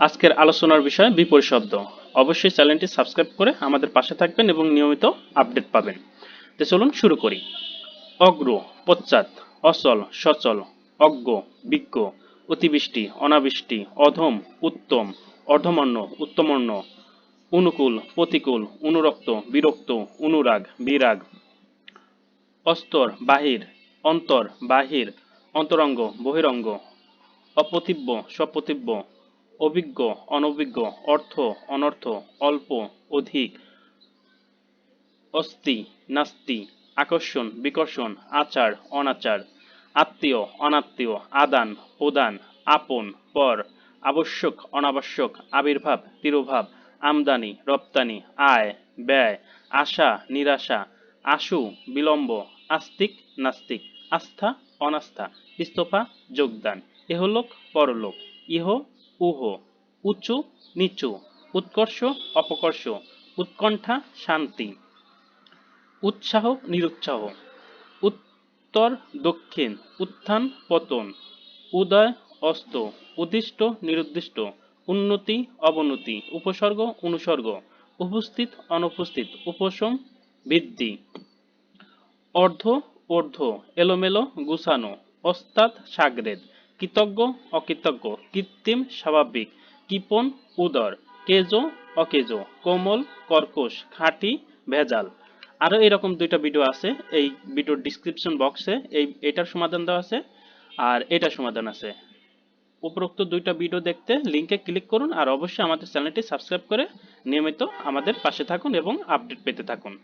আজকের আলোচনার বিষয় বিপরীত শব্দ। অবশ্যই চ্যানেলটি সাবস্ক্রাইব করে আমাদের পাশে থাকবেন এবং নিয়মিত আপডেট পাবেন। তো চলুন শুরু করি। অগ্র, পশ্চাৎ, অচল, সচল, অজ্ঞ, বিজ্ঞ, অতিবৃষ্টি, অনাবৃষ্টি, অধম, উত্তম, অর্ধমন্য উত্তমন্য অনুকূল, প্রতিকূল, অনুরক্ত, বিরক্ত, অনুরাগ, বিরাগ। অস্তর, বাহির, অন্তর, বাহির, অন্তরঙ্গ, বহিরঙ্গ, অপ্রতিব্য, সপ্রতিব্য অভিজ্ঞ, অনভিজ্ঞ, অর্থ, অনর্থ, অল্প, অধিক অস্তি নাস্তি, আকর্ষণ, বিকর্ষণ, আচার, অনাচার, আত্মীয়, অনাত্মীয়, আদান, প্রদান, আপন, পর, আবশ্যক, অনাবশ্যক, আবির্ভাব, তিরোভাব, আমদানি, রপ্তানি, আয়, ব্যয়, আশা, নিরাশা, আশু, বিলম্ব, আস্তিক, নাস্তিক, আস্থা, অনাস্থা, ইস্তফা, যোগদান। এহলোক, পরলোক। ইহ উহ, উঁচু, নিচু, উৎকর্ষ, অপকর্ষ, উৎকণ্ঠা, শান্তি। উৎসাহ, নিরুৎসাহ। উত্তর, দক্ষিণ, উত্থান, পতন। উদয়, অস্ত, উদ্দিষ্ট, নিরুদ্দিষ্ট। উন্নতি, অবনতি, উপসর্গ, অনুসর্গ। উপস্থিত, অনুপস্থিত, উপশম, বৃদ্ধি। অর্ধ অর্ধ এলোমেলো, গুছানো ওস্তাদ সাগরেদ। কৃতজ্ঞ, অকৃতজ্ঞ, কৃত্রিম, স্বাভাবিক, কৃপণ, উদর কেজো অকেজো, কোমল, কর্কশ, খাঁটি, ভেজাল। আরও এরকম দুইটা ভিডিও আছে। এই ভিডিওর ডিসক্রিপশন বক্সে এই, এটার সমাধান দেওয়া আছে আর এটার সমাধান আছে। উপরোক্ত দুইটা ভিডিও দেখতে লিংকে ক্লিক করুন আর অবশ্যই আমাদের চ্যানেলটি সাবস্ক্রাইব করে নিয়মিত আমাদের পাশে থাকুন এবং আপডেট পেতে থাকুন।